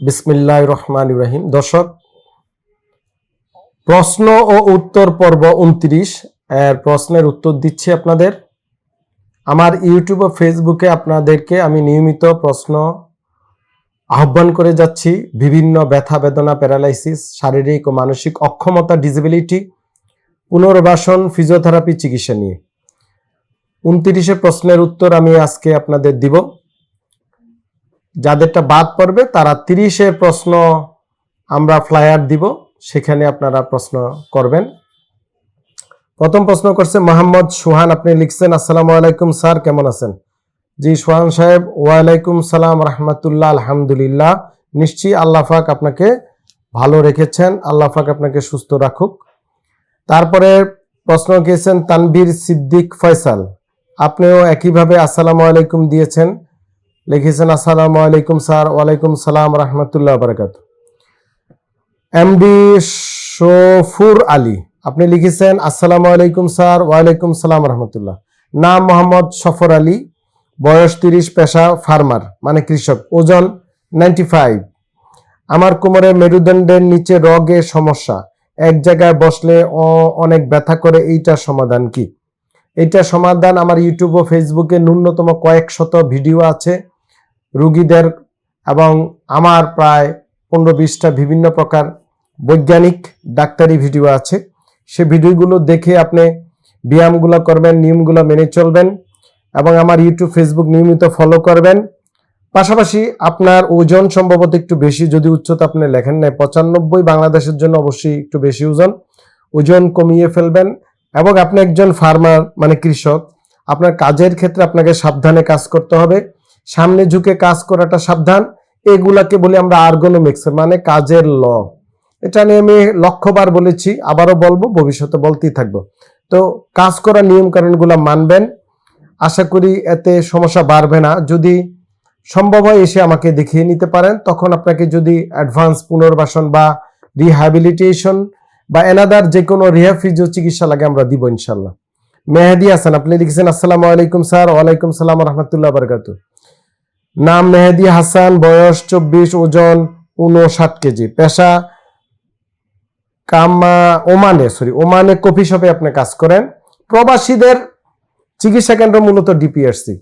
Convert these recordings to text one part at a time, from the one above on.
বিসমিল্লাহ রহমান ইব্রাহিম দর্শক, প্রশ্ন ও উত্তর পর্ব উনত্রিশ। এর প্রশ্নের উত্তর দিচ্ছি আপনাদের। আমার ইউটিউব ও ফেসবুকে আপনাদেরকে আমি নিয়মিত প্রশ্ন আহ্বান করে যাচ্ছি। বিভিন্ন ব্যথা বেদনা, প্যারালাইসিস, শারীরিক ও মানসিক অক্ষমতা, ডিসেবিলিটি, পুনর্বাসন, ফিজিওথেরাপি, চিকিৎসা নিয়ে। উনত্রিশে প্রশ্নের উত্তর আমি আজকে আপনাদের দিব। যাদেরটা বাদ পড়বে, তারা তিরিশের প্রশ্ন আমরা ফ্লায়ার দিব, সেখানে আপনারা প্রশ্ন করবেন। প্রথম প্রশ্ন করছে, মোহাম্মদ সুহান, আপনি লিখছেন, আসসালামু আলাইকুম স্যার, কেমন আছেন? জি, সোহান সাহেব, ওয়ালাইকুম সালাম, রহমতুল্লাহ, আলহামদুলিল্লাহ। নিশ্চয়ই আল্লাহ পাক আপনাকে ভালো রেখেছেন, আল্লাহ পাক আপনাকে সুস্থ রাখুক। তারপরে প্রশ্ন গিয়েছেন তানভীর সিদ্দিক ফয়সাল, আপনিও একইভাবে আসসালামু আলাইকুম দিয়েছেন। লিখেছেন, আসসালামু আলাইকুম স্যার, ওয়ালাইকুম সালাম, রহমতুল্লাহ বারকাত এমডি শফুর আলী, আপনি লিখেছেন, আসসালামু আলাইকুম স্যার, ওয়ালাইকুম সালাম, রহমতুল্লাহ। নাম মোহাম্মদ সফর আলী, বয়স তিরিশ, পেশা ফার্মার মানে কৃষক, ওজন নাইনটি ফাইভ। আমার কোমরে মেরুদণ্ডের নিচে রগে সমস্যা, এক জায়গায় বসলে অনেক ব্যথা করে এইটার সমাধান কি? এইটার সমাধান আমার ইউটিউব ও ফেসবুকে ন্যূনতম কয়েক শত ভিডিও আছে। রুগীদের এবং আমার প্রায় পনেরো বিশটা বিভিন্ন প্রকার বৈজ্ঞানিক ডাক্তারি ভিডিও আছে। সে ভিডিওগুলো দেখে আপনি ব্যায়ামগুলো করবেন, নিয়মগুলো মেনে চলবেন এবং আমার ইউটিউব, ফেসবুক নিয়মিত ফলো করবেন। পাশাপাশি আপনার ওজন সম্ভবত একটু বেশি, যদি উচ্চতা আপনি লেখেন নাই, পঁচানব্বই বাংলাদেশের জন্য অবশ্যই একটু বেশি ওজন। ওজন কমিয়ে ফেলবেন এবং আপনি একজন ফার্মার মানে কৃষক, আপনার কাজের ক্ষেত্রে আপনাকে সাবধানে কাজ করতে হবে। সামনে ঝুঁকে কাজ করাটা সাবধান। এগুলাকে বলি আমরা আর্গোনমিক্স মানে কাজের ল। এটা নিয়ে আমি লক্ষ্যবার বলেছি, আবারও বলব, ভবিষ্যতে বলতেই থাকব। তো কাজ করার নিয়ম কারণগুলো মানবেন। আশা করি এতে সমস্যা বাড়বে না। যদি সম্ভব হয় এসে আমাকে দেখিয়ে নিতে পারেন। তখন আপনাকে যদি অ্যাডভান্স পুনর্বাসন বা রিহ্যাবিলিটেশন বা এনাদার যে কোনো রিহ্যাব ফিজিও চিকিৎসা লাগে আমরা দিব ইনশাল্লাহ। মেহেদি হাসান, আপনি লিখেছেন, আসসালামু আলাইকুম স্যার, ওয়ালাইকুম সালাম রহমতুল্লাহ বারকাতু নাম মেহেদি হাসান, বয়স চব্বিশ, ওজন উনষাট কেজি। পেশা কামা ওমানে সরি ওমানে কফি শপে আপনি কাজ করেন। প্রবাসীদের চিকিৎসা কেন্দ্র মূলত ডিপিআরসি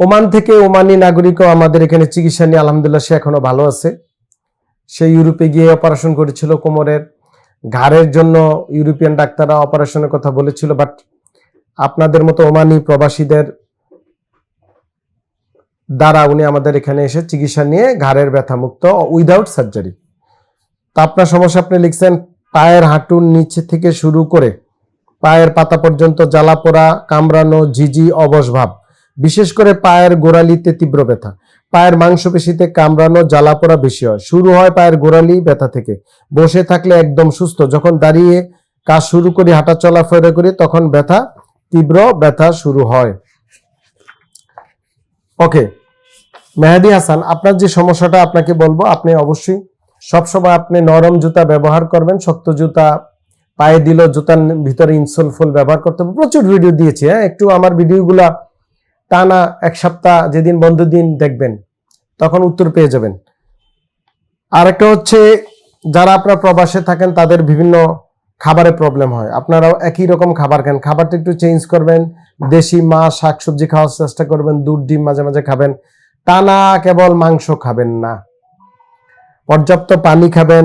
ওমান থেকে ওমানি নাগরিকও আমাদের এখানে চিকিৎসা নিয়ে আলহামদুলিল্লাহ সে এখনও ভালো আছে। সে ইউরোপে গিয়ে অপারেশন করেছিল কোমরের ঘাড়ের জন্য, ইউরোপিয়ান ডাক্তাররা অপারেশনের কথা বলেছিল বাট আপনাদের মতো ওমানি প্রবাসীদের দ্বারা উনি আমাদের এখানে এসে চিকিৎসা নিয়ে ঘাড়ের ব্যথা মুক্ত উইদাউট সার্জারি তা আপনার সমস্যা আপনি লিখছেন, পায়ের হাঁটুর নিচে থেকে শুরু করে পায়ের পাতা পর্যন্ত জ্বালা পোড়া, কামড়ানো, ঝিঝি অবসভাব বিশেষ করে পায়ের গোড়ালিতে তীব্র ব্যথা। পায়ের মাংসপেশিতে কামড়ানো, জ্বালা পোড়া বেশি হয়। শুরু হয় পায়ের গোড়ালি ব্যথা থেকে। বসে থাকলে একদম সুস্থ। যখন দাঁড়িয়ে কাজ শুরু করি, হাঁটা চলাফেরা করি, তখন ব্যথা, তীব্র ব্যথা শুরু হয়। ওকে মেহেদি হাসান, আপনার যে সমস্যাটা আপনাকে বলব, আপনি অবশ্যই সবসময় আপনি নরম জুতা ব্যবহার করবেন, শক্ত জুতা, পায়ে দিল জুতার ভিতরে ইনসোল ফুল ব্যবহার করতে হবে। প্রচুর ভিডিও দিয়েছি হ্যাঁ? একটু আমার ভিডিওগুলা টানা এক সপ্তাহ, যেদিন বন্ধ দিন দেখবেন, তখন উত্তর পেয়ে যাবেন। আরেকটা হচ্ছে, যারা আপনার প্রবাসে থাকেন, তাদের বিভিন্ন খাবারে প্রবলেম হয়। আপনারাও একই রকম খাবার খান। খাবারটা একটু চেঞ্জ করবেন, দেশি মাছ শাকসবজি খাওয়ার চেষ্টা করবেন, দুধ, ডিম মাঝে মাঝে খাবেন। টানা কেবল মাংস খাবেন না। পর্যাপ্ত পানি খাবেন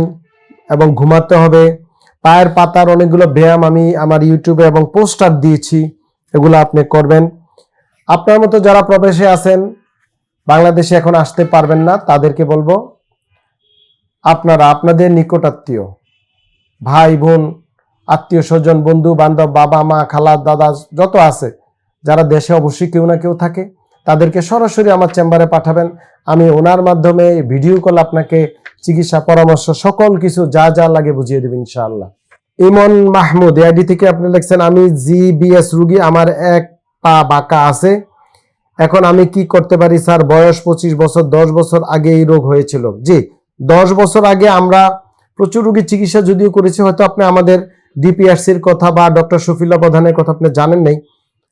এবং ঘুমাতে হবে। পায়ের পাতার অনেকগুলো ব্যায়াম আমি আমার ইউটিউবে এবং পোস্টার দিয়েছি, এগুলো আপনি করবেন। আপনার মতো যারা প্রবেশে আছেন, বাংলাদেশে এখন আসতে পারবেন না, তাদেরকে বলব, আপনারা, আপনাদের নিকটাত্মীয়, ভাই, বোন, আত্মীয় স্বজন, বন্ধু, বান্ধব, বাবা, মা খালা দাদা, যত আছে, যারা দেশে অবশ্যই কেউ না কেউ থাকে। তাদেরকে সরাসরি আমার চেম্বারে পাঠাবেন। আমি ওনার মাধ্যমে ভিডিও কল আপনাকে চিকিৎসা পরামর্শ, সকল কিছু যা যা লাগে বুঝিয়ে দেবেন ইনশাআল্লাহ। ইমন মাহমুদ এআইডি থেকে আপনি লিখছেন, আমি জিবিএস রুগী, আমার এক পা বাঁকা আছে। এখন আমি কি করতে পারি স্যার? বয়স পঁচিশ বছর, দশ বছর আগে এই রোগ হয়েছিল। জি, দশ বছর আগে আমরা প্রচুর রোগীর চিকিৎসা যদিও করেছি, হয়তো আপনি আমাদের ডিপিআরসির কথা বা ডক্টর শফিল্লা প্রধানের কথা আপনি জানেন নাই,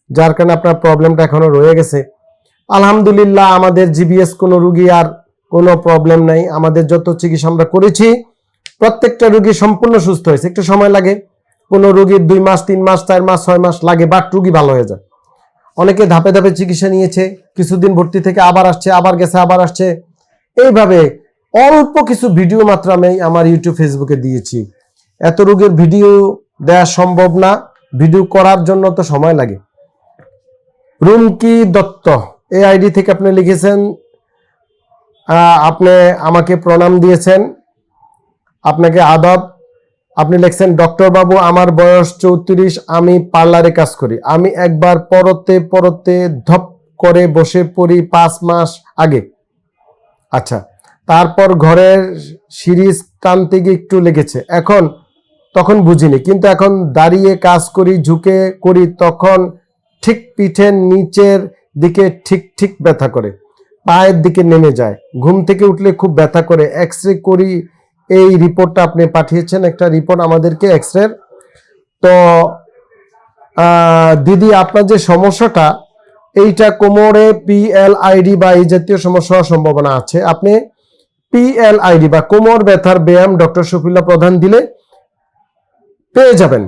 যার কারণে আপনার প্রবলেমটা এখনও রয়ে গেছে। আলহামদুলিল্লাহ, আমাদের জিবিএস কোনো রুগী আর কোনো প্রবলেম নাই। আমাদের যত চিকিৎসা আমরা করেছি, প্রত্যেকটা রুগী সম্পূর্ণ সুস্থ হয়েছে। একটু সময় লাগে, কোনো রুগীর দুই মাস, তিন মাস, চার মাস, ছয় মাস লাগে বাট রুগী ভালো হয়ে যায়। অনেকে ধাপে ধাপে চিকিৎসা নিয়েছে, কিছুদিন ভর্তি থেকে আবার আসছে, আবার গেছে, আবার আসছে। এইভাবে অল্প কিছু ভিডিও মাত্র আমি আমার ইউটিউব ফেসবুকে দিয়েছি। এত রোগের ভিডিও দেওয়া সম্ভব না। ভিডিও করার জন্য তো সময় লাগে। রুমকি দত্ত। এই আইডি থেকে আপনি লিখেছেন আপনি আমাকে প্রণাম দিয়েছেন, আপনাকে আদব, আপনি লিখছেন, ডক্টর বাবু, আমার বয়স চৌত্রিশ, আমি পার্লারে কাজ করি। আমি একবার পরতে পরতে ধপ করে বসে পড়ি পাঁচ মাস আগে। আচ্ছা তারপর ঘরের সিরিজ টানতে একটু লেগেছে। এখন, তখন বুঝিনি, কিন্তু এখন দাঁড়িয়ে কাজ করি, ঝুঁকে করি, তখন ঠিক পিঠের নিচের দিকে ঠিক ঠিক ব্যথা করে। পায়ের দিকে নেমে যায়। ঘুম থেকে উঠলে খুব ব্যথা করে। এক্স রে করি, এই রিপোর্টটা আপনি পাঠিয়েছেন, একটা রিপোর্ট আমাদেরকে এক্স রে। তো দিদি, আপনার যে সমস্যাটা, এইটা কোমরে পিএলআইডি বা এই জাতীয় সমস্যা হওয়ার সম্ভাবনা আছে। আপনি পিএলআইডি বা কোমর ব্যথার ব্যায়াম ডক্টর শফিল্লা প্রধান দিলে পেয়ে যাবেন।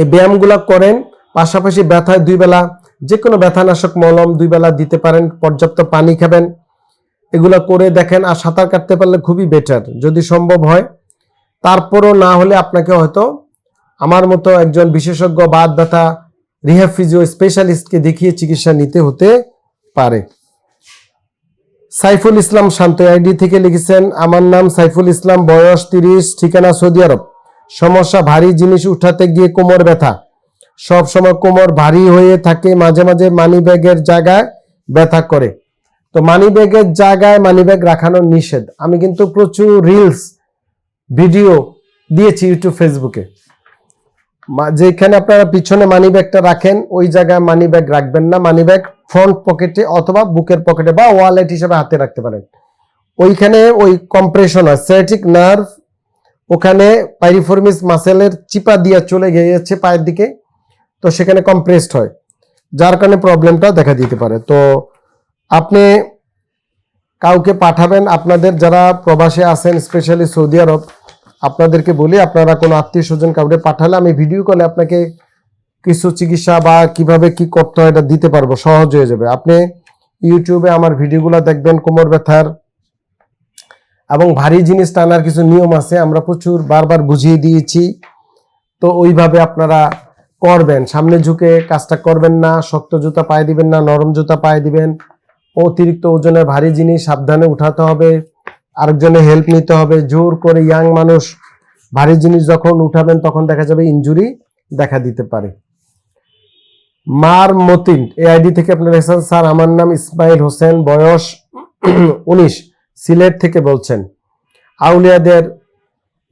এই ব্যায়ামগুলো করেন, পাশাপাশি ব্যথায় দুই বেলা যে কোনো ব্যথানাশক মলম দুই বেলা দিতে পারেন, পর্যাপ্ত পানি খাবেন। এগুলো করে দেখেন আর সাঁতার কাটতে পারলে খুবই বেটার যদি সম্ভব হয়, তারপরও না হলে আপনাকে হয়তো আমার মতো একজন বিশেষজ্ঞ বাদ ব্যথা রিহ্যাব ফিজিও স্পেশালিস্টকে দেখিয়ে চিকিৎসা নিতে হতে পারে। সাইফুল ইসলাম শান্ত আইডি থেকে লিখেছেন, আমার নাম সাইফুল ইসলাম, বয়স তিরিশ, ঠিকানা সৌদি আরব। সমস্যা, ভারী জিনিস উঠাতে গিয়ে কোমর ব্যথা। সব সময় কোমর ভারী হয়ে থাকে, মাঝে মাঝে মানি ব্যাগের জায়গায় ব্যথা করে। তো মানি ব্যাগের জায়গায় মানি ব্যাগ রাখানো নিষেধ। আমি কিন্তু প্রচুর রিলস ভিডিও দিয়েছি ইউটিউব ফেসবুকে যেখানে আপনারা পিছনে মানি ব্যাগটা রাখেন, ওই জায়গায় মানি ব্যাগ রাখবেন না। মানি ব্যাগ ফ্রন্ট পকেটে অথবা বুকের পকেটে বা ওয়ালেট হিসেবে হাতে রাখতে পারেন। ওইখানে ওই কম্প্রেশন হয় স্যাটিক নার্ভ ওখানে পাইরিফর্মিস মাসেলের চিপা দিয়ে চলে গিয়েছে পায়ের দিকে। তো সেখানে কম্প্রেসড হয়, যার কারণে প্রবলেমটা দেখা দিতে পারে। তো আপনি কাউকে পাঠাবেন, আপনাদের যারা প্রবাসে আছেন স্পেশালি সৌদি আরব, আপনাদেরকে বলি, আপনারা কোনো আত্মীয় স্বজন কাউকে পাঠালে আমি ভিডিও কলে আপনাকে কিছু চিকিৎসা বা কীভাবে কি করতে হয় এটা দিতে পারব, সহজ হয়ে যাবে। আপনি ইউটিউবে আমার ভিডিওগুলো দেখবেন, কোমর ব্যথার এবং ভারী জিনিস টানার কিছু নিয়ম আছে, আমরা প্রচুর বারবার বুঝিয়ে দিয়েছি। তো ওইভাবে আপনারা করবেন। সামনে ঝুঁকে কাজটা করবেন না, শক্ত জুতা পায়ে দিবেন না, নরম জুতা পায়ে দিবেন। অতিরিক্ত ওজনের ভারী জিনিস সাবধানে উঠাতে হবে। আরেকজনের হেল্প নিতে হবে। জোর করে ইয়াং মানুষ ভারী জিনিস যখন উঠাবেন, তখন দেখা যাবে ইনজুরি দেখা দিতে পারে। মার মতিন এই আইডি থেকে আপনার লিখেছেন স্যার, আমার নাম ইসমাইল হোসেন, বয়স উনিশ, সিলেট থেকে বলছেন। আউলিয়াদের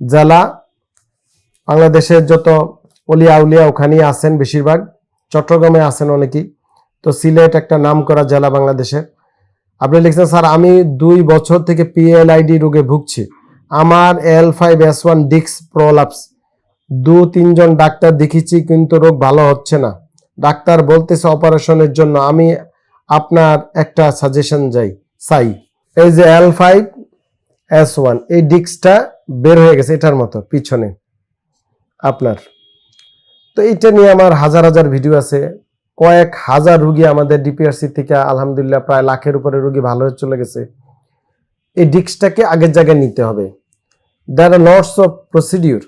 জেলা বাংলাদেশের যত অলিয়া আউলিয়া ওখানেই আছেন বেশিরভাগ। চট্টগ্রামে আছেন অনেকেই। তো সিলেট একটা নাম করা জেলা বাংলাদেশের। আপনি লিখছেন, স্যার, আমি দুই বছর থেকে পিএলআইডি রোগে ভুগছি। আমার এল ফাইভ এস ওয়ান ডিক্স প্রলাপস দু, তিনজন ডাক্তার দেখিয়েছি, কিন্তু রোগ ভালো হচ্ছে না। ডাক্তার বলতেছে অপারেশনের জন্য। আমি আপনার একটা সাজেশন যাই, চাই। এই যে এল ফাইভ এস ওয়ান এই ডিক্সটা বের হয়ে গেছে এটার মতো, পিছনে। আপনার। তো এইটা নিয়ে আমার হাজার হাজার ভিডিও আছে। কয়েক হাজার রুগী আমাদের ডিপিআরসি থেকে আলহামদুলিল্লাহ প্রায় লাখের উপরে রুগী ভালো হয়ে চলে গেছে। এই ডিস্কটাকে আগের জায়গায় নিতে হবে। There are lots of procedure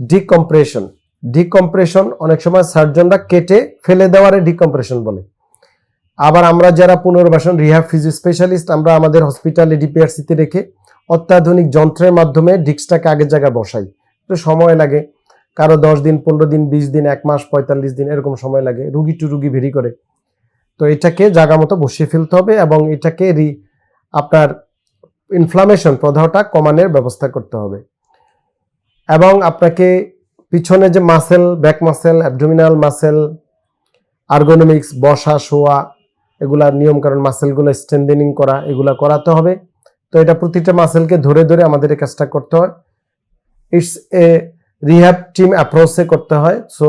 decompression decompression অনেক সময় সার্জনরা কেটে ফেলে দেওয়ারে ডিকম্প্রেশন বলে। আবার আমরা যারা পুনর্বাসন রিহ্যাব ফিজিও স্পেশালিস্ট আমরা আমাদের হসপিটালে ডিপিআরসিতে রেখে অত্যাধুনিক যন্ত্রের মাধ্যমে ডিস্কটাকে আগের জায়গায় বসাই। একটু সময় লাগে। কারও দশ দিন, পনেরো দিন, বিশ দিন, এক মাস, পঁয়তাল্লিশ দিন এরকম সময় লাগে। রুগী টু রুগী ভেরি করে। তো এটাকে জায়গা মতো বসিয়ে ফেলতে হবে এবং এটাকে রি, আপনার ইনফ্লামেশন প্রদাহটা কমানোর ব্যবস্থা করতে হবে। এবং আপনাকে পিছনে যে muscle back muscle abdominal muscle ergonomics বসা, শোয়া, এগুলা নিয়মকানুন মাসেলগুলো স্ট্রেন্থেনিং করা, এগুলা করাতে হবে। তো এটা প্রতিটা মাসেলকে ধরে ধরে আমাদের এই কাজটা করতে হয়। ইটস এ রিহ্যাব টিম অ্যাপ্রোচে করতে হয় সো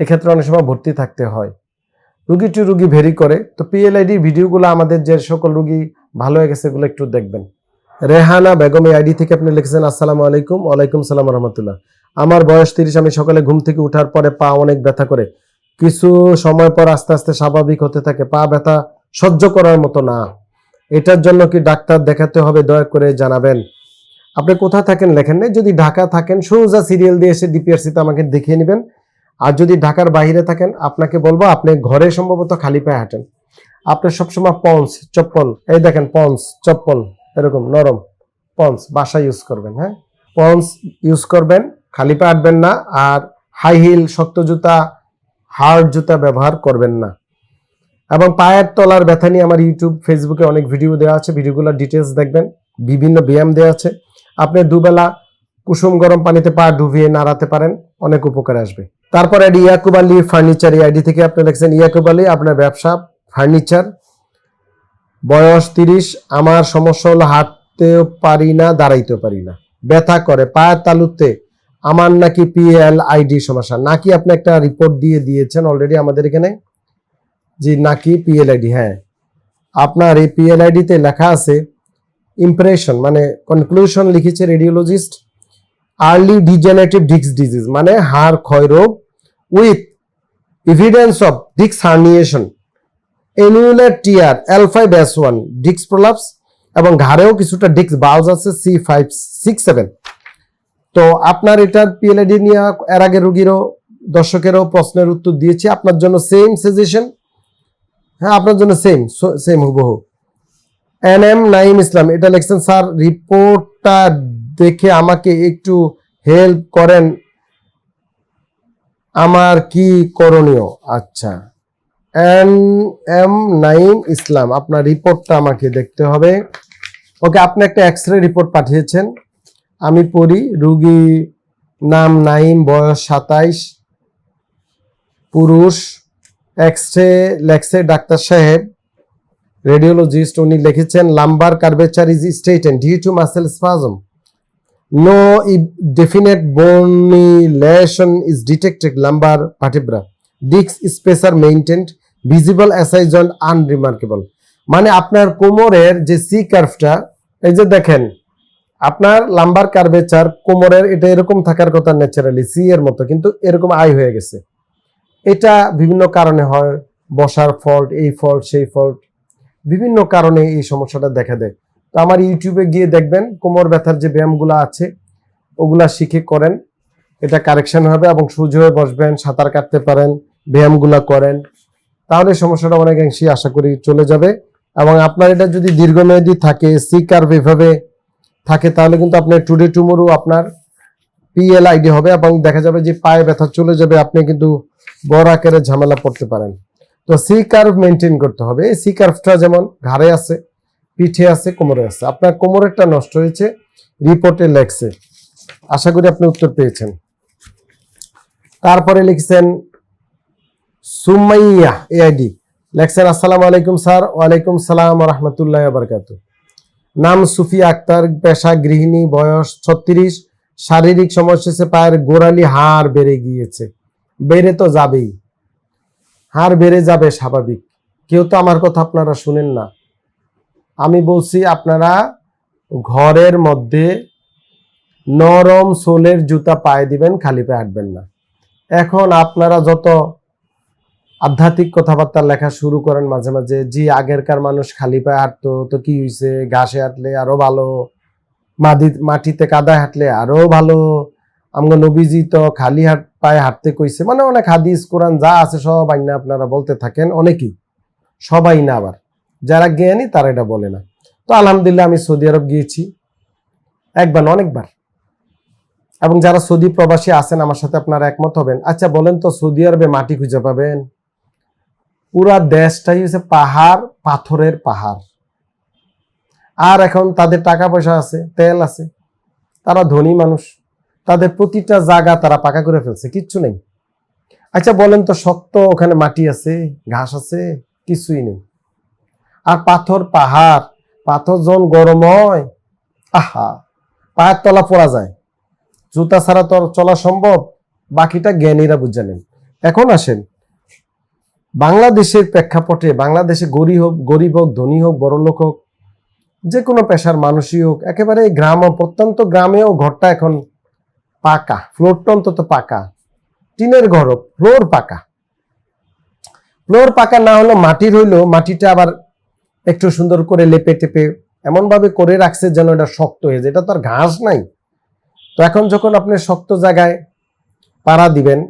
এক্ষেত্রে অনেক সময় ভর্তি থাকতে হয়। রুগী টু রুগী ভেরি করে, তো পিএলআইডি ভিডিওগুলো আমাদের যে সকল রুগী ভালো হয়ে গেছে এগুলো একটু দেখবেন। রেহানা বেগম, এই আইডি থেকে আপনি লিখেছেন, আসসালামু আলাইকুম, ওয়ালাইকুম সালাম রহমতুল্লাহ। আমার বয়স তিরিশ, আমি সকালে ঘুম থেকে উঠার পরে পা অনেক ব্যথা করে। কিছু সময় পর আস্তে আস্তে স্বাভাবিক হতে থাকে, পা ব্যথা সহ্য করার মতো না। এটার জন্য কি ডাক্তার দেখাতে হবে, দয়া করে জানাবেন। আপনি কোথায় থাকেন লেখেন নাই, যদি ঢাকা থাকেন, সোজা সিরিয়াল দিয়ে এসে ডিপিআরসিতে আমাকে দেখিয়ে নেবেন। আর যদি ঢাকার বাইরে থাকেন, আপনাকে বলব, আপনি ঘরে সম্ভবত খালি পায়ে হাঁটেন। আপনি সবসময় পন্স, চপ্পল, এই দেখেন পন্স, চপ্পল, এরকম নরম পন্স বাসা ইউজ করবেন হ্যাঁ? পন্স ইউজ করবেন, খালি পায়ে হাঁটবেন না, আর হাই হিল শক্ত জুতা হার্ড জুতা ব্যবহার করবেন না। এবং পায়ের তলার ব্যথা নিয়ে আমার ইউটিউব ফেসবুকে অনেক ভিডিও দেওয়া আছে ভিডিওগুলোর ডিটেলস দেখবেন। বিভিন্ন ব্যায়াম দেওয়া আছে। আপনি দুবেলা কুসুম গরম পানিতে পা ডুবিয়ে নাড়াতে পারেন, অনেক উপকার আসবে। তারপর A D Yakub Ali furniture এই আইডি থেকে আপনি লিখছেন, ইয়াকুব আলী, আপনার ব্যবসা, ফার্নিচার, বয়স তিরিশ, আমার সমস্যা হলো হাঁটতেও পারি না, দাঁড়াইতেও পারি না। ব্যথা করে, পায়ের তালুতে আমার নাকি পিএল আইডি সমস্যা। নাকি আপনি একটা রিপোর্ট দিয়ে দিয়েছেন অলরেডি আমাদের এখানে, যে নাকি পিএল আইডি হ্যাঁ। আপনার এই পিএল আইডিতে লেখা আছে ইমপ্রেশন মানে কনক্লুশন লিখেছে radiologist early degenerative disc disease মানে হাড় ক্ষয়রোগ with evidence of disc herniation annular tear L five S one disc prolapse এবং ঘাড়েও কিছুটা ডিস্ক বাউজ আছে সি ফাইভ সিক্স সেভেন তো আপনার এটার পিএলআইডি নিয়ে এর আগে রুগীরও, দর্শকেরও প্রশ্নের উত্তর দিয়েছি। আপনার জন্য সেম সাজেশন হ্যাঁ আপনার জন্য সেম সেম হুবহু। এন এম নাইম ইসলাম, এটা লিখছেন, স্যার, রিপোর্টটা দেখে আমাকে একটু হেল্প করেন। আমার কি করণীয়? আচ্ছা। এন এম নাইম ইসলাম, আপনার রিপোর্টটা আমাকে দেখতে হবে। ওকে, আপনি একটা এক্স রে রিপোর্ট পাঠিয়েছেন। আমি পড়ি, রুগী নাম নাইম, বয়স সাতাইশ, পুরুষ এক্স রে লেখছে ডাক্তার সাহেব। রেডিওলজিস্ট উনি লিখেছেন, lumbar curvature is straightened due to muscle spasm. No definite bonylation is detected lumbar vertebra disc space are maintained visible SI joint unremarkable মানে আপনার কোমরের যে সি কার্ভটা, এই যে দেখেন, আপনার লাম্বার কার্ভেচার কোমরের এটা এরকম থাকার কথা ন্যাচারালি, সি এর মতো, কিন্তু এরকম আই হয়ে গেছে। এটা বিভিন্ন কারণে হয়, বসার ফল্ট, এই ফল্ট, সেই ফল্ট। বিভিন্ন কারণে এই সমস্যাটা দেখা দেয়। তো আমার ইউটিউবে গিয়ে দেখবেন কোমর ব্যথার যে ব্যায়ামগুলো আছে, ওগুলা শিখে করেন। এটা কারেকশন হবে এবং সোজা হয়ে বসবেন, সাঁতার কাটতে পারেন, ব্যায়ামগুলা করেন। তাহলে সমস্যাটা অনেকাংশেই আশা করি চলে যাবে এবং আপনার এটা যদি দীর্ঘমেয়াদী থাকে, সি কার্ভ এভাবে থাকে, তাহলে কিন্তু আপনার টুডে টুমোরও আপনার পিএল আইডি হবে এবং দেখা যাবে যে পায়ে ব্যথা চলে যাবে, আপনি কিন্তু বড় আকারে ঝামেলা পড়তে পারেন। তো সি কার্ভ মেনটেন করতে হবে। এই সি কার্ভটা যেমন ঘাড়ে আছে, পিঠে আছে, কোমরে আছে। আপনার কোমরেরটা নষ্ট হয়েছে রিপোর্টে লেখছে। আশা করি আপনি উত্তর পেয়েছেন। তারপরে লিখছেন, সুমাইয়া এআইডি লেখছেন, আসসালামু আলাইকুম স্যার। ওয়ালাইকুম সালাম রহমতুল্লাহ বারকাত নাম সুফিয়া আক্তার, পেশা গৃহিণী, বয়স ছত্রিশ। শারীরিক সমস্যা পায়ের গোড়ালি হাড় বেড়ে গিয়েছে। বেড়ে তো যাবেই। হাড় বেড়ে যাবে স্বাভাবিক। কেউ তো আমার কথা আপনারা শুনেন না। আমি বলছি, আপনারা ঘরের মধ্যে নরম সোলের জুতা পায়ে দিবেন, খালি পায়ে হাঁটবেন না। এখন আপনারা যত আধ্যাত্মিক কথাবার্তা লেখা শুরু করেন মাঝে মাঝে, জি, আগেরকার মানুষ খালি পায়ে হাঁটতো, তো কি হয়েছে ঘাসে হাঁটলে আরও ভালো মাটি মাটিতে কাদায় হাঁটলে আরও ভালো। আমগো নবীজি তো খালি হাট পায়ে হাঁটতে কইছে। মানে অনেক হাদিস, কোরআন যা আছে সব আইনা আপনারা বলতে থাকেন, অনেকেই। সবাই না আবার। যারা জ্ঞানী, তারা এটা বলে না। তো আলহামদুলিল্লাহ আমি সৌদি আরব গিয়েছি। একবার অনেকবার। এবং যারা সৌদি প্রবাসী আছেন, আমার সাথে আপনারা একমত হবেন। আচ্ছা বলেন তো, সৌদি আরবে মাটি খুঁজে পাবেন? পুরা দেশটাই হচ্ছে পাহাড়, পাথরের পাহাড়। আর এখন তাদের টাকা পয়সা আছে, তেল আছে। তারা ধনী মানুষ। তাদের প্রতিটা জায়গা তারা পাকা করে ফেলছে, কিচ্ছু নেই। আচ্ছা বলেন তো শক্ত ওখানে মাটি আছে, ঘাস আছে, কিছুই নেই। আর পাথর পাহাড়, পাথর যখন গরম হয়, আহা, পায়ের তলা পড়া যায়। জুতা ছাড়া তো চলা সম্ভব, বাকিটা জ্ঞানীরা বুঝে নেন। এখন আসেন, বাংলাদেশের প্রেক্ষাপটে, বাংলাদেশে গরিব হোক গরিব হোক, ধনী হোক, বড় লোক হোক, যে কোনো পেশার মানুষই হোক, একেবারে গ্রাম প্রত্যন্ত গ্রামেও ঘরটা এখন পাকা ফ্লোরটা অন্তত পাকা। টিনের ঘর ফ্লোর পাকা। ফ্লোর পাকা না হলো মাটির হইল মাটিটা আবার একটু সুন্দর করে লেপে টেপে এমন ভাবে করে রাখছে যেন এটা শক্ত হয়ে যায়। এটা তো আর ঘাস নাই। তো এখন যখন আপনি শক্ত জায়গায় পাড়া দিবেন,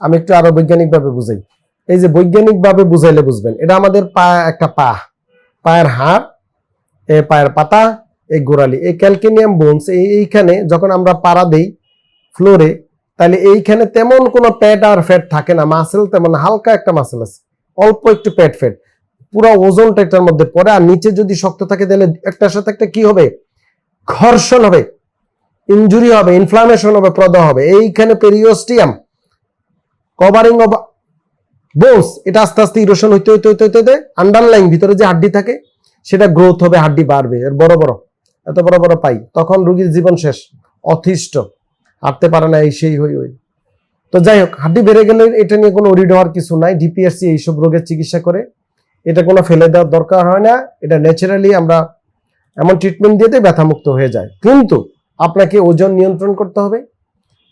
আমি একটু আরও বৈজ্ঞানিকভাবে বুঝাই। এই যে বৈজ্ঞানিকভাবে বুঝাইলে বুঝবেন, এটা আমাদের পা, একটা পা। পায়ের হাড়, এ পায়ের পাতা এই গোড়ালি, এই ক্যালকেনিয়াম বোনস এই এইখানে যখন আমরা পাড়া দেই ফ্লোরে তাহলে এইখানে তেমন কোনো প্যাট আর ফ্যাট থাকে না মাসেল তেমন হালকা একটা মাসেল আছে, অল্প একটু প্যাট ফ্যাট পুরো ওজনটা এটার মধ্যে পড়ে, আর নিচে যদি শক্ত থাকে তাহলে একটার সাথে একটা কি হবে? ঘর্ষণ হবে ইনজুরি হবে ইনফ্লামেশন হবে প্রদ হবে, এইখানে পেরিওস্টিয়াম কভারিং অফ বোনস এটা আস্তে আস্তে ইরোশন হইতে হইতে হইতে হইতে আন্ডারলাইন ভিতরে যে হাড্ডি থাকে, সেটা গ্রোথ হবে, হাড্ডি বাড়বে, এর বড় বড়। এত বড় বড় পাই। তখন রুগীর জীবন শেষ। অতিষ্ঠ হাঁটতে পারে না এই সেই হই ওই তো যাই হোক হাড্ডি বেড়ে গেলে এটা নিয়ে কোনো ওরিড হওয়ার কিছু নাই। ডিপিএসসি এইসব রোগের চিকিৎসা করে। এটা কোনো ফেলে দেওয়ার দরকার হয় না। এটা ন্যাচারালি আমরা এমন ট্রিটমেন্ট দিয়েতে ব্যথামুক্ত হয়ে যায়। কিন্তু আপনাকে ওজন নিয়ন্ত্রণ করতে হবে।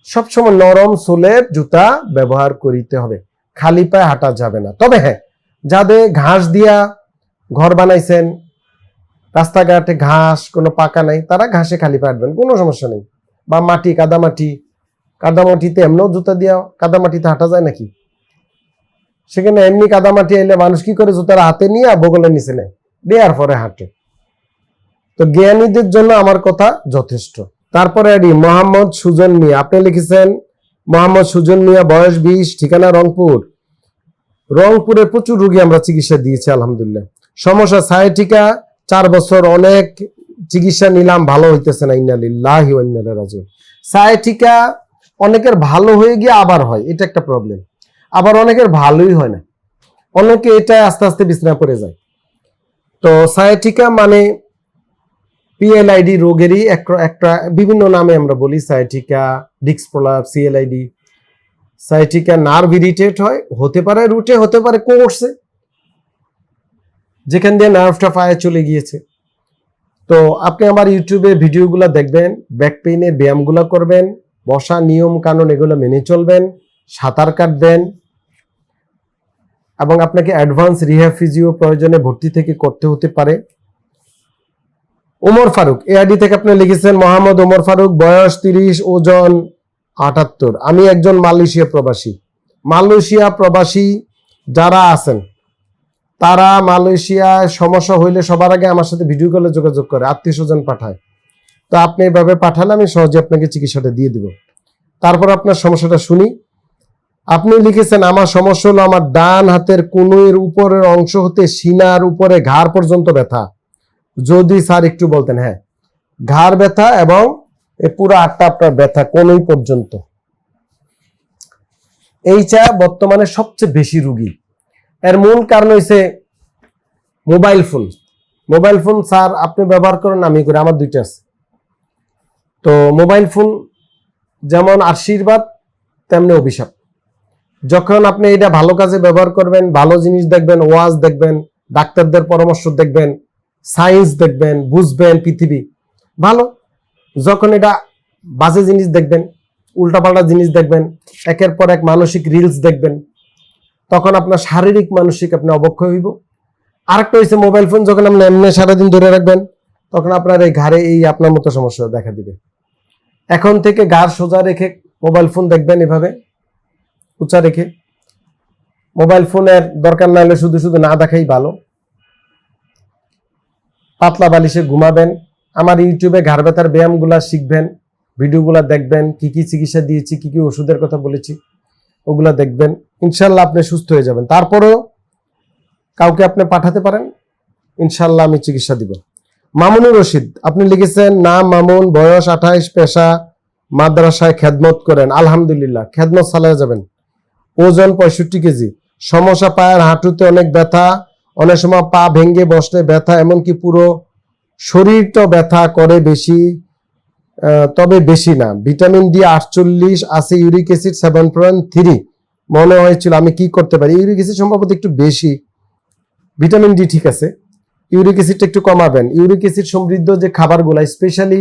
সবসময় নরম সোলের জুতা ব্যবহার করিতে হবে। খালি পায়ে হাঁটা যাবে না। তবে হ্যাঁ যাদের ঘাস দিয়া ঘর বানাইছেন রাস্তাঘাটে ঘাস, কোনো পাকা নাই, তারা ঘাসে খালি পা হাঁটবেন, কোনো সমস্যা নেই। বা মাটি, কাদামাটি, কাদামাটিতে এমনও জুতা দিয়া কাদামাটিতে হাঁটা যায় নাকি? সেখানে এমনি কাদামাটি এলে মানুষ কি করে জুতার হাতে নিয়ে বগলের নিচে নেয়? দেওয়ার পরে হাঁটে। তো জ্ঞানীদের জন্য আমার কথা যথেষ্ট। তারপরে আদি মোহাম্মদ সুজন মিয়া, আপনি লিখেছেন, মোহাম্মদ সুজন মিয়া, বয়স বিশ, ঠিকানা রংপুর। রংপুরে প্রচুর রুগী আমরা চিকিৎসা দিয়েছি, আলহামদুলিল্লাহ। সমস্যা সায়াটিকা চার বছর অনেক চিকিৎসা নিলাম, ভালো হইতেছে না ইন্নালিল্লাহি রাজিউন। সায়াটিকা অনেকের ভালো হয়ে গিয়ে আবার হয়, এটা একটা প্রবলেম আবার অনেকের ভালোই হয় না। অনেকে এটা আস্তে আস্তে বিছনা পড়ে যায়। তো সায়াটিকা মানে পিএলআইডি রোগেরই একটা বিভিন্ন নামে আমরা বলি, সায়াটিকা ডিক্স prolapse CLID sciatica nerve irritate হয়, হতে পারে রুটে হতে পারে কোর্সে। যেখান দিয়ে নার্ভটা পায়ে চলে গিয়েছে। তো আপনি আমার ইউটিউবে ভিডিওগুলো দেখবেন ব্যাক পেইনের ব্যায়ামগুলো করবেন, বসা নিয়ম কানুন এগুলো মেনে চলবেন, সাঁতার কাটবেন, এবং আপনাকে অ্যাডভান্স রিহ্যাব ফিজিও প্রয়োজনে ভর্তি থেকে করতে হতে পারে। ওমর ফারুক এআইডি থেকে আপনি লিখেছেন, মোহাম্মদ ওমর ফারুক, বয়স তিরিশ, ওজন আটাত্তর। আমি একজন মালয়েশিয়া প্রবাসী। মালয়েশিয়া প্রবাসী যারা আছেন তারা মালয়েশিয়ায় সমস্যা হইলে সবার আগে আমার সাথে ভিডিও কলে যোগাযোগ করে আত্মীয় স্বজন পাঠায়। তো আপনি এভাবে পাঠালে আমি সহজে আপনাকে চিকিৎসাটা দিয়ে দিব। তারপর আপনার সমস্যাটা শুনি। আপনি লিখেছেন, আমার সমস্যা হলো আমার ডান হাতের কনুইয়ের উপরের অংশ হতে সিনার উপরে ঘাড় পর্যন্ত ব্যথা। যদি স্যার একটু বলতেন হ্যাঁ। ঘাড় ব্যথা এবং পুরো আটটা আপনার ব্যথা কোনই পর্যন্ত। এইটা বর্তমানে সবচেয়ে বেশি রুগী। এর মূল কারণ হইছে mobile phone mobile phone sir, আপনি ব্যবহার করেন, আমি করি, আমার দুইটা আছে। তো মোবাইল ফোন যেমন আশীর্বাদ, তেমনি অভিশাপ। যখন আপনি এটা ভালো কাজে ব্যবহার করবেন, ভালো জিনিস দেখবেন, ওয়াজ দেখবেন, ডাক্তারদের পরামর্শ দেখবেন সায়েন্স দেখবেন, বুঝবেন পৃথিবী, ভালো। যখন এটা বাজে জিনিস দেখবেন, উল্টাপাল্টা জিনিস দেখবেন, একের পর এক মানসিক রিলস দেখবেন তখন আপনার শারীরিক, মানসিক আপনি অবক্ষয় হইব। আরেকটা হচ্ছে মোবাইল ফোন যখন আপনি এমনি সারাদিন ধরে রাখবেন, তখন আপনার এই ঘাড়ে এই আপনার মতো সমস্যা দেখা দিবে। এখন থেকে ঘাড় সোজা রেখে মোবাইল ফোন দেখবেন এভাবে, উঁচা রেখে। মোবাইল ফোনের দরকার না হলে শুধু শুধু না দেখাই ভালো। পাতলা বালিশে ঘুমাবেন, আমার ইউটিউবে ঘাড় ব্যথার ব্যায়ামগুলা শিখবেন, ভিডিওগুলা দেখবেন, কি কি চিকিৎসা দিয়েছি, কি কি ওষুধের কথা বলেছি। ওগুলা দেখবেন। ইনশাল্লাহ আপনি সুস্থ হয়ে যাবেন। তারপরেও কাউকে আপনি পাঠাতে পারেন ইনশাল্লাহ আমি চিকিৎসা দিব। মামুনুর রশিদ, আপনি লিখেছেন নাম মামুন, বয়স আঠাইশ, পেশা, মাদ্রাসায় খেদমত করেন। আলহামদুলিল্লাহ, খেদমত চালিয়ে যাবেন। ওজন পঁয়ষট্টি কেজি। সমস্যা, পায়ের হাঁটুতে অনেক ব্যথা, অনেক সময় পা ভেঙে বসলে ব্যথা, এমনকি পুরো শরীরটা ব্যথা করে বেশি। তবে বেশি না। ভিটামিন ডি আটচল্লিশ আছে, uric acid seven point three মনে হয়েছিল আমি কি করতে পারি? ইউরিক অ্যাসিড সম্ভবত একটু বেশি। ভিটামিন ডি ঠিক আছে। ইউরিক অ্যাসিডটা একটু কমাবেন। ইউরিক অ্যাসিড সমৃদ্ধ যে খাবারগুলো, স্পেশালি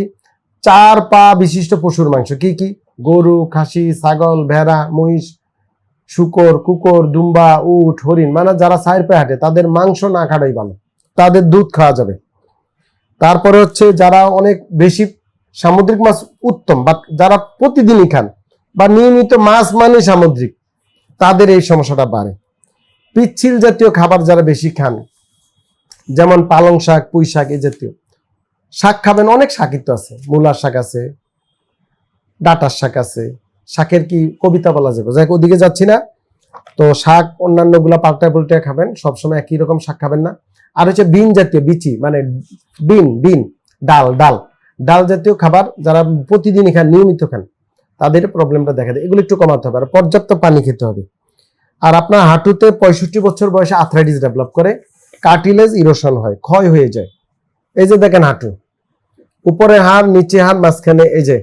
চার পা বিশিষ্ট পশুর মাংস, কি কি? গরু, খাসি, ছাগল, ভেড়া, মহিষ, শুকর, কুকুর, দুম্বা, উট, হরিণ মানে যারা সাইর পায়ে হাঁটে, তাদের মাংস না খাটাই ভালো। তাদের দুধ খাওয়া যাবে। তারপরে হচ্ছে যারা অনেক বেশি সামুদ্রিক মাছ উত্তম বা যারা প্রতিদিনই খান বা নিয়মিত মাছ মানে সামুদ্রিক, তাদের এই সমস্যাটা বাড়ে। পিচ্ছিল জাতীয় খাবার যারা বেশি খান, যেমন পালং শাক, পুঁই শাক এই জাতীয়, শাক খাবেন, অনেক শাকই তো আছে, মূলার শাক আছে, ডাটার শাক আছে, শাকের কি কবিতা বলা যাবে? যাই ওদিকে যাচ্ছি না। তো শাক অন্যান্যগুলা পাল্টায় পাল্টায় খাবেন, সবসময় একই রকম শাক খাবেন না। আর হচ্ছে বিন জাতীয়, বিচি মানে বিন বিন, ডাল ডাল। ডাল জাতীয় খাবার যারা প্রতিদিন খান নিয়মিত খান, তাদের প্রবলেমটা দেখা দেয়। এগুলো একটু কমাতে হবে। আর পর্যাপ্ত পানি খেতে হবে। আর আপনার হাঁটুতে পঁয়ষট্টি বছর বয়সে আথরাইটিস ডেভেলপ করে কার্টিলেজ ইরোশন হয়, ক্ষয় হয়ে যায়। এই যে দেখেন হাঁটু। উপরে হাড়, নিচে হাড়, মাঝখানে এই যে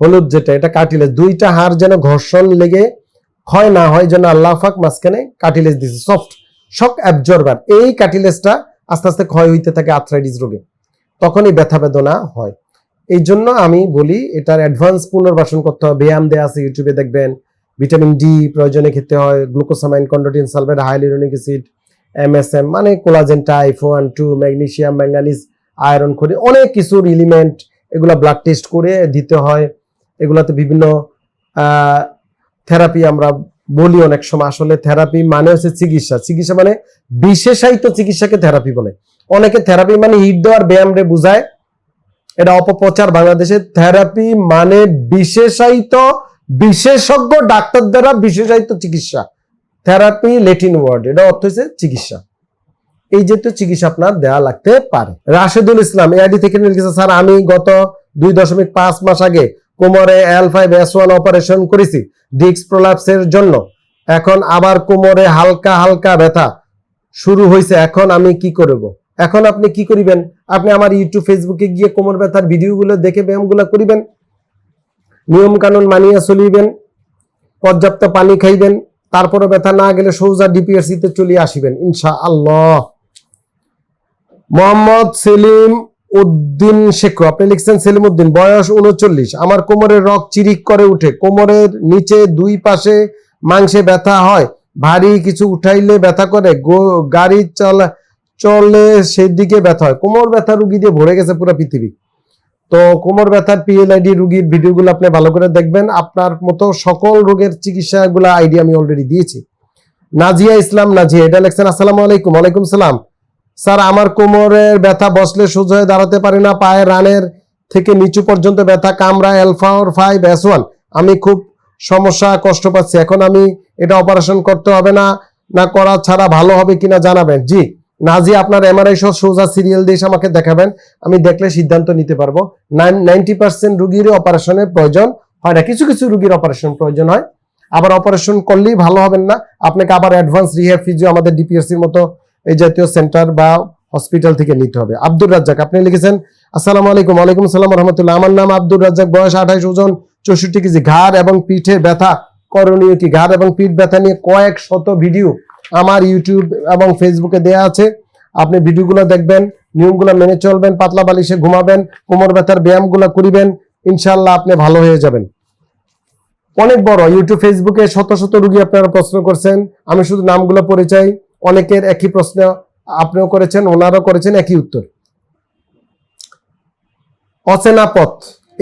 হলুদ যেটা, এটা কার্টিলেজ দুইটা হাড় যেন ঘর্ষণ লেগে ক্ষয় না হয়, যেন আল্লাহ ফাক মাঝখানে কার্টিলেজ দিছে। সফট শক অ্যাবজর্বার এই কার্টিলেজটা আস্তে আস্তে ক্ষয় হইতে থাকে আর্থ্রাইটিস রোগে। তখনই ব্যথা বেদনা হয়। এই জন্য আমি বলি, এটার অ্যাডভান্স পুনর্বাসন করতে হবে। ব্যায়াম দেওয়া আছে ইউটিউবে দেখবেন। ভিটামিন ডি প্রয়োজনে খেতে হয়। Glucosamine chondroitin sulphate hyaluronic acid MSM মানে collagen type one two magnesium manganese iron খনি, অনেক কিছুর এলিমেন্ট এগুলা ব্লাড টেস্ট করে দিতে হয়। এগুলাতে বিভিন্ন থেরাপি আমরা বলি অনেক সময়। আসলে থেরাপি মানে হচ্ছে চিকিৎসা। চিকিৎসা মানে বিশেষায়িত চিকিৎসাকে থেরাপি বলে। অনেকে থেরাপি মানে হিট দেওয়ার ব্যায়াম রে বুঝায়। এটা অপপ্রচার বাংলাদেশে। থেরাপি মানে বিশেষায়িত বিশেষজ্ঞ ডাক্তার দ্বারা বিশেষায়িত চিকিৎসা। থেরাপি লেটিন ওয়ার্ড এটা অর্থ হচ্ছে চিকিৎসা। এই জাতীয় চিকিৎসা আপনার দেওয়া লাগতে পারে। রাশেদুল ইসলাম এআইডি থেকে লিখেছে স্যার, আমি গত দুই দশমিক পাঁচ মাস আগে কোমরে L five S one operation করেছি ডিস্ক প্রলাপসের জন্য। এখন আবার কোমরে হালকা হালকা ব্যথা শুরু হয়েছে। এখন আমি কি করব? এখন আপনি কি করিবেন? আপনি আমার ইউটিউব ফেসবুকে গিয়ে কোমর ব্যথার ভিডিওগুলো দেখে ব্যায়ামগুলো করিবেন নিয়ম কানুন মানিয়ে চলিবেন, পর্যাপ্ত পানি খাইবেন তারপরে ব্যথা না গেলে সৌজা ডিপিএসসি তে চলে আসিবেন ইনশা আল্লাহ মোহাম্মদ সেলিম উদ্দিন শেখ আপনি লিখছেন সেলিম উদ্দিন, বয়স উনচল্লিশ, আমার কোমরের রক চিরিক করে উঠে, কোমরের নিচে দুই পাশে মাংসে ব্যথা হয়, ভারী কিছু উঠাইলে ব্যথা করে গাড়ি চলা চলে সেদিকে ব্যথা হয়। কোমর ব্যথা রুগী দিয়ে ভরে গেছে পুরো পৃথিবী। তো কোমর ব্যথার পিএলআইডি রুগীর ভিডিওগুলো আপনি ভালো করে দেখবেন। আপনার মতো সকল রোগের চিকিৎসাগুলো আইডিয়া আমি অলরেডি দিয়েছি। নাজিয়া ইসলাম, নাজিয়া। এটা লেখছেন, আসসালামু আলাইকুম, ওয়ালাইকুম সালাম। স্যার, আমার কোমরের ব্যথা বসলে সোজা হয়ে দাঁড়াতে পারি না। পায়ের রানের থেকে নিচু পর্যন্ত ব্যথা, কামরা অ্যালফা ওর ফাইভ এস ওয়ান আমি খুব সমস্যা, কষ্ট পাচ্ছি। এখন আমি এটা অপারেশন করতে হবে না না করা ছাড়া ভালো হবে কিনা জানাবেন। জি। নাজি, আপনার এমআরআই সহ সোজা সিরিয়াল দিয়ে আমাকে দেখাবেন। আমি দেখলে সিদ্ধান্ত নিতে পারব। নাইনটি পার্সেন্ট রুগীর অপারেশনের প্রয়োজন হয় না। কিছু কিছু রুগীর অপারেশন প্রয়োজন হয়। আবার অপারেশন করলেই ভালো হবেন না। আপনাকে আবার অ্যাডভান্স রিহ্যাব ফিজিও আমাদের ডিপিএসসির মতো এই জাতীয় সেন্টার বা হসপিটাল থেকে নিতে হবে। আব্দুর রাজ্জাক, আপনি লিখেছেন, আসসালামু আলাইকুম, ওয়ালাইকুম সালাম রহমতুল্লাহ আমার নাম আব্দুর রাজ্জাক, বয়স আঠাইশ ওজন, চৌষট্টি কেজি। ঘাড় এবং পিঠে ব্যথা করণীয় কি? ঘাড় এবং পিঠ ব্যথা নিয়ে কয়েক শত ভিডিও আমার ইউটিউব এবং ফেসবুকে দেয়া আছে। আপনি ভিডিওগুলো দেখবেন, নিয়মগুলো মেনে চলবেন, পাতলা বালিশে ঘুমাবেন, কোমর ব্যথার ব্যায়ামগুলো করিবেন ইনশাল্লাহ আপনি ভালো হয়ে যাবেন। অনেক বড় ইউটিউব ফেসবুকে শত শত রুগী আপনারা প্রশ্ন করছেন, আমি শুধু নামগুলো পরিচয়, অনেকের একই প্রশ্ন আপনিও করেছেন, ওনারাও করেছেন, একই উত্তর। অচেনা পথ,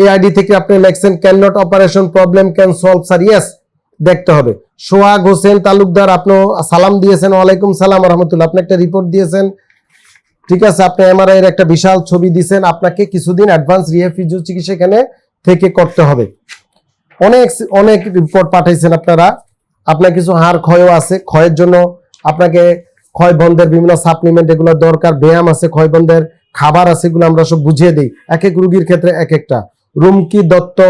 এই আইডি থেকে আপনি লেখছেন can not operation problem can solve sir yes দেখতে হবে। সোহাগ হোসেন তালুকদার আপনিও সালাম দিয়েছেন, ওয়ালাইকুম সালাম, রহমতুল্লাহ। আপনি একটা রিপোর্ট দিয়েছেন। ঠিক আছে, আপনি এমআরআই এর একটা বিশাল ছবি দিয়েছেন আপনাকে কিছুদিন অ্যাডভান্স রিহ্যাব ফিজিও চিকিৎসা এখানে থেকে করতে হবে। অনেক অনেক রিপোর্ট পাঠাইছেন আপনারা। আপনার কিছু হাড় ক্ষয়ও আছে। ক্ষয়ের জন্য আপনাকে ক্ষয় বন্ধের বিভিন্ন সাপ্লিমেন্ট এগুলো দরকার। ব্যায়াম আছে, ক্ষয় বন্ধের খাবার আছে, এগুলো আমরা সব বুঝিয়ে দিই। এক এক রুগীর ক্ষেত্রে এক একটা। রুমকি দত্ত,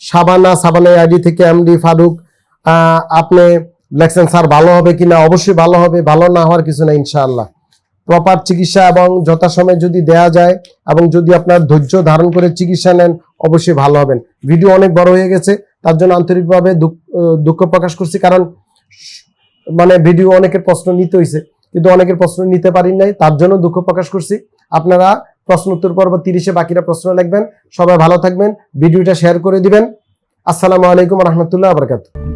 সাবানা সাবানা আইডি থেকে এমডি ফারুক আপনি লেখছেন স্যার, ভালো হবে কিনা অবশ্যই ভালো হবে, ভালো না হওয়ার কিছু না ইনশাআল্লাহ। প্রপার চিকিৎসা এবং যথাসময়ে যদি দেয়া যায় এবং যদি আপনার ধৈর্য ধারণ করে চিকিৎসা নেন, অবশ্যই ভালো হবেন। ভিডিও অনেক বড় হয়ে গেছে, তার জন্য আন্তরিকভাবে দুঃখ প্রকাশ করছি, কারণ মানে ভিডিও অনেকের প্রশ্ন নিতে হয়েছে কিন্তু অনেকের প্রশ্ন নিতে পারি নাই, তার জন্য দুঃখ প্রকাশ করছি। আপনারা প্রশ্ন উত্তর পর্ব তিরিশে বাকিরা প্রশ্ন লিখবেন, সবাই ভালো থাকবেন, ভিডিওটা শেয়ার করে দিবেন। আসসালামু আলাইকুম রহমতুল্লাহ আবরকাত